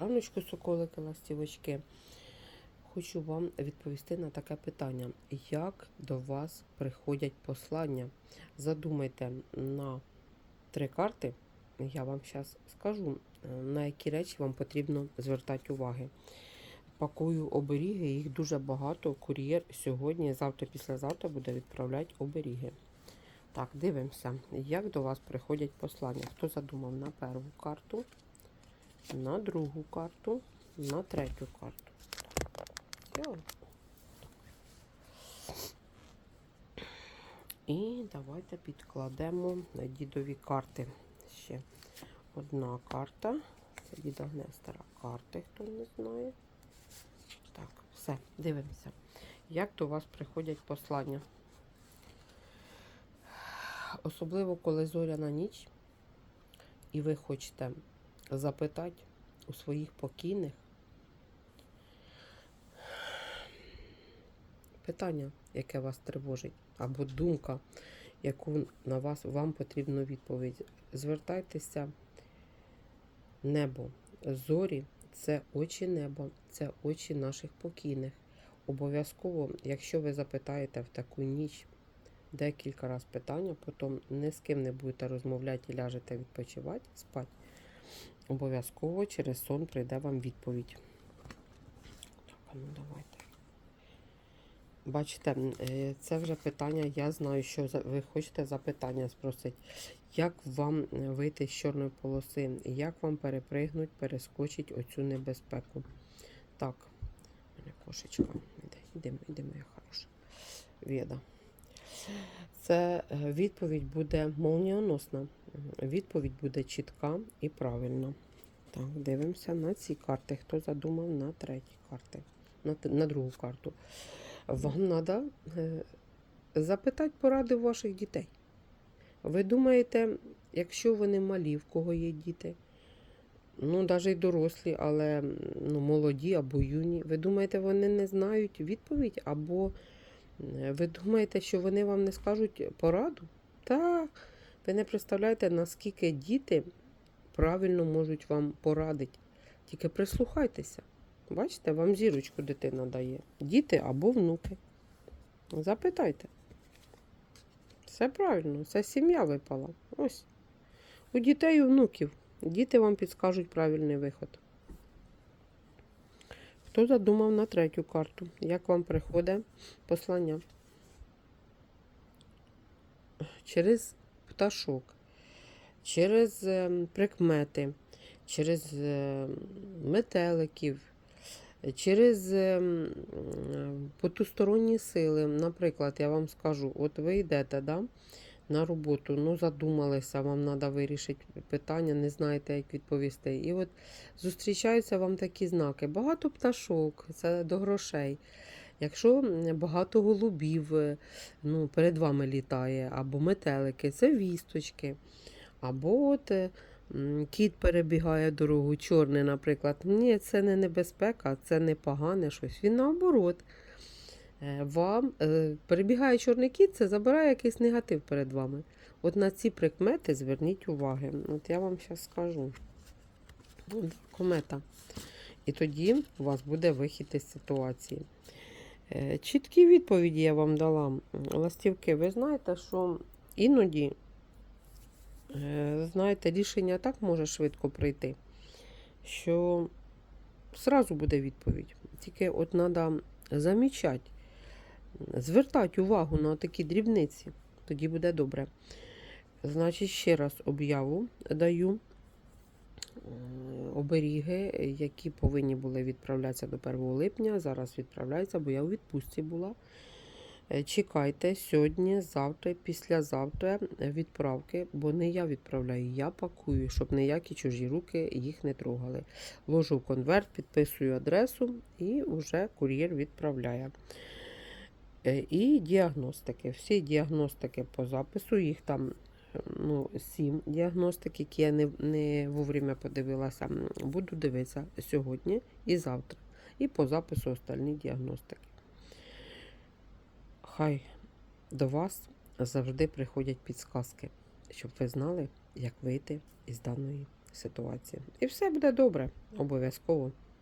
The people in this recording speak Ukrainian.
раночку, соколики, ластівочки. Хочу вам відповісти на таке питання. Як до вас приходять послання? Задумайте на три карти. Я вам зараз скажу, е, на які речі вам потрібно звертати уваги. Пакую оберіги, їх дуже багато. Кур'єр сьогодні, завтра, післязавтра буде відправляти оберіги. Так, дивимося, як до вас приходять послання. Хто задумав на першу карту, на другу карту, на третю карту. І давайте підкладемо на дідові карти. Ще одна карта. Це діда Нестера карти, хто не знає. Так, все, дивимося. Як до вас приходять послання? Особливо, коли зоряна ніч, і ви хочете запитати у своїх покійних питання, яке вас тривожить, або думка, яку на вас вам потрібно відповідь. Звертайтеся небо. Зорі це очі неба, це очі наших покійних. Обов'язково, якщо ви запитаєте в таку ніч декілька разів питання, потім ні з ким не будете розмовляти і ляжете відпочивати, спати, обов'язково через сон прийде вам відповідь. Так, ну давайте. Бачите, е, це вже питання. Я знаю, що ви хочете запитання спросити. Як вам е, вийти з чорної полоси? Як вам перепригнути, перескочити оцю небезпеку? Так, мене кошечка. Іди, іди, моя хороша. Віда. Це е, відповідь буде молніоносна. Відповідь буде чітка і правильна. Так, дивимося на ці карти. Хто задумав на треті карти, на, на другу карту. Вам треба запитати поради ваших дітей. Ви думаєте, якщо вони малі, в кого є діти, ну, навіть й дорослі, але ну, молоді або юні, ви думаєте, вони не знають відповідь, або ви думаєте, що вони вам не скажуть пораду? Так, ви не представляєте, наскільки діти правильно можуть вам порадити. Тільки прислухайтеся. Бачите, вам зірочку дитина дає. Діти або внуки. Запитайте. Все правильно, це сім'я випала. Ось. У дітей і внуків. Діти вам підскажуть правильний виход. Хто задумав на третю карту? Як вам приходить послання? Через пташок, через ем, прикмети, через ем, метеликів, через ем, потусторонні сили. Наприклад, я вам скажу, от ви йдете да, на роботу, ну задумалися, вам треба вирішити питання, не знаєте, як відповісти. І от зустрічаються вам такі знаки. Багато пташок, це до грошей. Якщо багато голубів е, ну, перед вами літає, або метелики, це вісточки. Або от е, кіт перебігає дорогу, чорний, наприклад. Ні, це не небезпека, це не погане щось. Він наоборот. Е, Вам е, перебігає чорний кіт, це забирає якийсь негатив перед вами. От на ці прикмети зверніть уваги. От я вам зараз скажу. Комета. І тоді у вас буде вихід із ситуації. Е, Чіткі відповіді я вам дала. Ластівки, ви знаєте, що іноді, знаєте, рішення так може швидко прийти, що зразу буде відповідь. Тільки от треба замічати, звертати увагу на такі дрібниці, тоді буде добре. Значить, ще раз об'яву даю. Е, Оберіги, які повинні були відправлятися до 1 липня, зараз відправляються, бо я у відпустці була. Е, Чекайте сьогодні, завтра, післязавтра відправки, бо не я відправляю, я пакую, щоб ніякі чужі руки їх не трогали. Ложу конверт, підписую адресу і вже кур'єр відправляє. Е, І діагностики. Всі діагностики по запису, їх там ну, сім діагностик, які я не, не вовремя подивилася. Буду дивитися сьогодні і завтра. І по запису остальні діагностики. Хай до вас завжди приходять підсказки, щоб ви знали, як вийти із даної ситуація. І все буде добре, обов'язково.